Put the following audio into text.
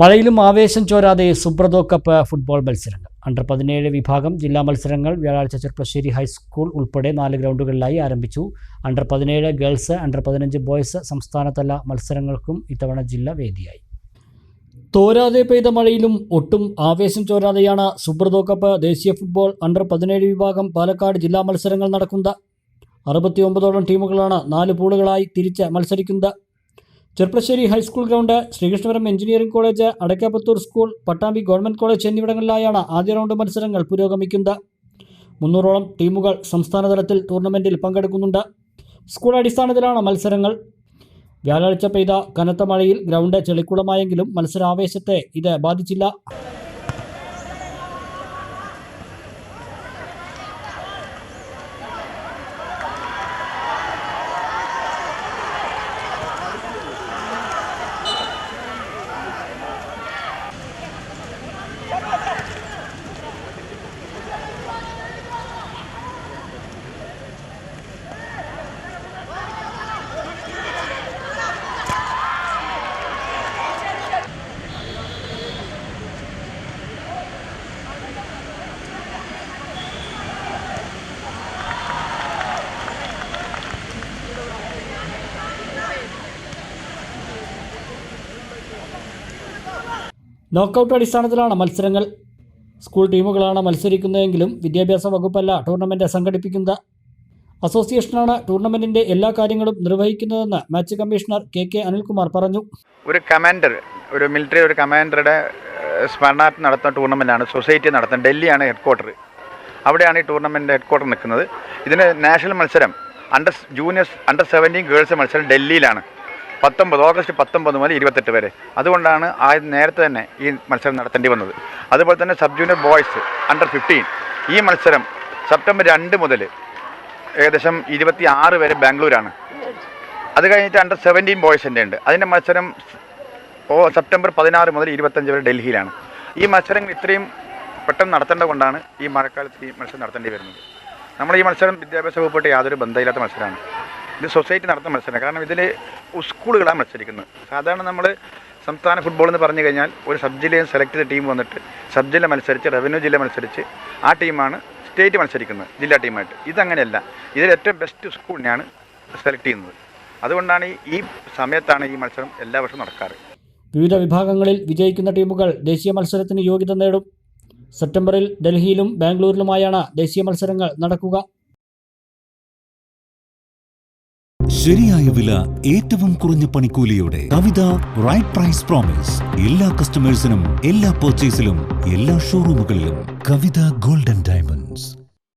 മഴയിലും ആവേശം ചോരാതെ സുബ്രതോ കപ്പ് ഫുട്ബോൾ മത്സരങ്ങൾ. അണ്ടർ പതിനേഴ് വിഭാഗം ജില്ലാ മത്സരങ്ങൾ വ്യാഴാഴ്ച ചെർപ്പശ്ശേരി ഹൈസ്കൂൾ ഉൾപ്പെടെ നാല് ഗ്രൗണ്ടുകളിലായി ആരംഭിച്ചു. അണ്ടർ പതിനേഴ് ഗേൾസ് അണ്ടർ പതിനഞ്ച് ബോയ്സ് സംസ്ഥാനതല മത്സരങ്ങൾക്കും ഇത്തവണ ജില്ല വേദിയായി. തോരാതെ പെയ്ത മഴയിലും ഒട്ടും ആവേശം ചോരാതെയാണ് സുബ്രതോ കപ്പ് ദേശീയ ഫുട്ബോൾ അണ്ടർ പതിനേഴ് വിഭാഗം പാലക്കാട് ജില്ലാ മത്സരങ്ങൾ നടക്കുന്നത്. അറുപത്തിയൊമ്പതോളം ടീമുകളാണ് നാല് പൂളുകളായി തിരിച്ച് മത്സരിക്കുന്നത്. Cherpulassery high school ground Sreekrishnapuram engineering college Adakkaputhur school Pattambi government college എന്നിവിടങ്ങളിലായാണ് ആദ്യ റൗണ്ട് മത്സരങ്ങൾ പുരോഗമിക്കുന്നത്. മുന്നൂറോളം ടീമുകൾ സംസ്ഥാനതലത്തിൽ ടൂർണമെന്റിൽ പങ്കെടുക്കുന്നുണ്ട്. സ്കൂൾ അടിസ്ഥാനത്തിലാണ് മത്സരങ്ങൾ. വ്യാഴാഴ്ച പെയ്ത കനത്ത മഴയിൽ ഗ്രൗണ്ട് ചെളിക്കുളമായെങ്കിലും മത്സരാവേശത്തെ ഇത് ബാധിച്ചില്ല. നോക്കൌട്ട് അടിസ്ഥാനത്തിലാണ് മത്സരങ്ങൾ. സ്കൂൾ ടീമുകളാണ് മത്സരിക്കുന്നതെങ്കിലും വിദ്യാഭ്യാസ വകുപ്പല്ല ടൂർണമെന്റ് സംഘടിപ്പിക്കുന്നത്. അസോസിയേഷനാണ് ടൂർണമെന്റിന്റെ എല്ലാ കാര്യങ്ങളും നിർവഹിക്കുന്നതെന്ന് match commissioner K K Anilkumar പറഞ്ഞു. ഒരു കമാൻഡർ ഒരു മിലിറ്ററി ഒരു കമാൻഡറുടെ സ്മരണാർത്ഥം നടത്തുന്ന ടൂർണമെന്റാണ് സൊസൈറ്റി നടത്തുന്നത് ഡൽഹിയാണ് ഹെഡ് ക്വാർട്ടർ അവിടെയാണ് ഈ ടൂർണമെന്റ് ഹെഡ് ക്വാർട്ടർ നിൽക്കുന്നത്. ഇതിന് നാഷണൽ മത്സരം under junior under seventeen girls മത്സരം ഡൽഹിയിലാണ്. പത്തൊമ്പത് ഓഗസ്റ്റ് പത്തൊമ്പത് മുതൽ ഇരുപത്തെട്ട് വരെ. അതുകൊണ്ടാണ് ആ നേരത്തെ തന്നെ ഈ മത്സരം നടത്തേണ്ടി വന്നത്. അതുപോലെ തന്നെ sub junior boys under fifteen ഈ മത്സരം സെപ്റ്റംബർ രണ്ട് മുതൽ ഏകദേശം ഇരുപത്തി ആറ് വരെ ബാംഗ്ലൂരാണ്. അത് കഴിഞ്ഞിട്ട് അണ്ടർ സെവന്റീൻ ബോയ്സിന്റെ ഉണ്ട്. അതിന്റെ മത്സരം ഓ സെപ്റ്റംബർ പതിനാറ് മുതൽ ഇരുപത്തഞ്ച് വരെ ഡൽഹിയിലാണ്. ഈ മത്സരങ്ങൾ ഇത്രയും പെട്ടെന്ന് നടത്തേണ്ടത് കൊണ്ടാണ് ഈ മഴക്കാലത്ത് ഈ മത്സരം നടത്തേണ്ടി വരുന്നത്. നമ്മൾ ഈ മത്സരം വിദ്യാഭ്യാസ വകുപ്പായിട്ട് യാതൊരു ബന്ധമില്ലാത്ത മത്സരമാണ്. ഇത് സൊസൈറ്റി നടത്തുന്ന മത്സരമാണ്. കാരണം ഇതിൽ സ്കൂളുകളാണ് മത്സരിക്കുന്നത്. സാധാരണ നമ്മൾ സംസ്ഥാന ഫുട്ബോൾ എന്ന് പറഞ്ഞു കഴിഞ്ഞാൽ ഒരു സബ് ജില്ലയിൽ സെലക്ട് ചെയ്ത ടീം വന്നിട്ട് സബ് ജില്ല മത്സരിച്ച് റവന്യൂ ജില്ല മത്സരിച്ച് ആ ടീമാണ് സ്റ്റേറ്റ് മത്സരിക്കുന്നത് ജില്ലാ ടീമായിട്ട് ഇതങ്ങനെയല്ല. ഇതിൽ ഏറ്റവും ബെസ്റ്റ് സ്കൂളിനെയാണ് സെലക്ട് ചെയ്യുന്നത്. അതുകൊണ്ടാണ് ഈ സമയത്താണ് ഈ മത്സരം എല്ലാ വർഷവും നടക്കാറ്. വിവിധ വിഭാഗങ്ങളിൽ വിജയിക്കുന്ന ടീമുകൾ ദേശീയ മത്സരത്തിന് യോഗ്യത നേടും. സെപ്റ്റംബറിൽ ഡൽഹിയിലും ബാംഗ്ലൂരിലുമായാണ് ദേശീയ മത്സരങ്ങൾ നടക്കുക. ശരിയായ വില ഏറ്റവും കുറഞ്ഞ പണിക്കൂലിയോടെ. കവിത റൈറ്റ് പ്രൈസ് പ്രോമിസ് എല്ലാ കസ്റ്റമേഴ്സിനും എല്ലാ പർച്ചേസിലും എല്ലാ ഷോറൂമുകളിലും കവിത ഗോൾഡൻ ഡയമണ്ട്